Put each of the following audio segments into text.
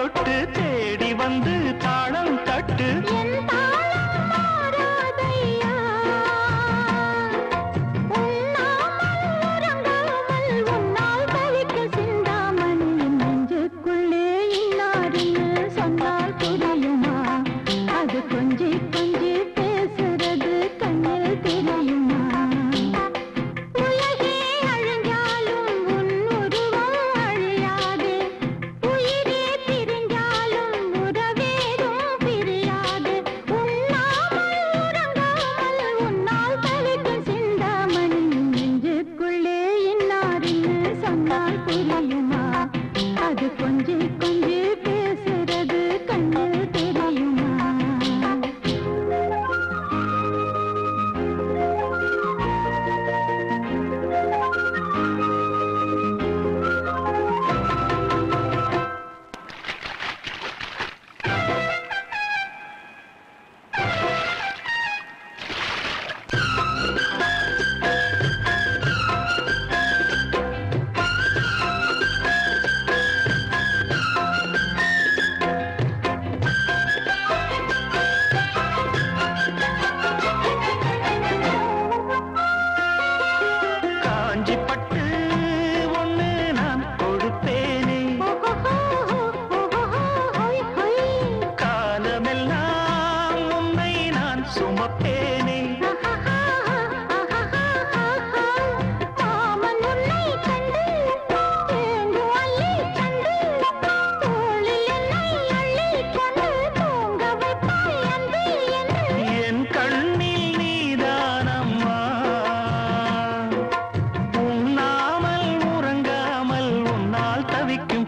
தொட்டு தேடி வந்து தாளம் தட்டு. அது கொஞ்சம்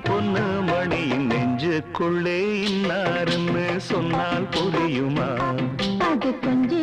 பொண்ணு மணியின் நெஞ்சுக்குள்ளே இன்னாருன்னு சொன்னால் புரியுமா? அது கொஞ்சி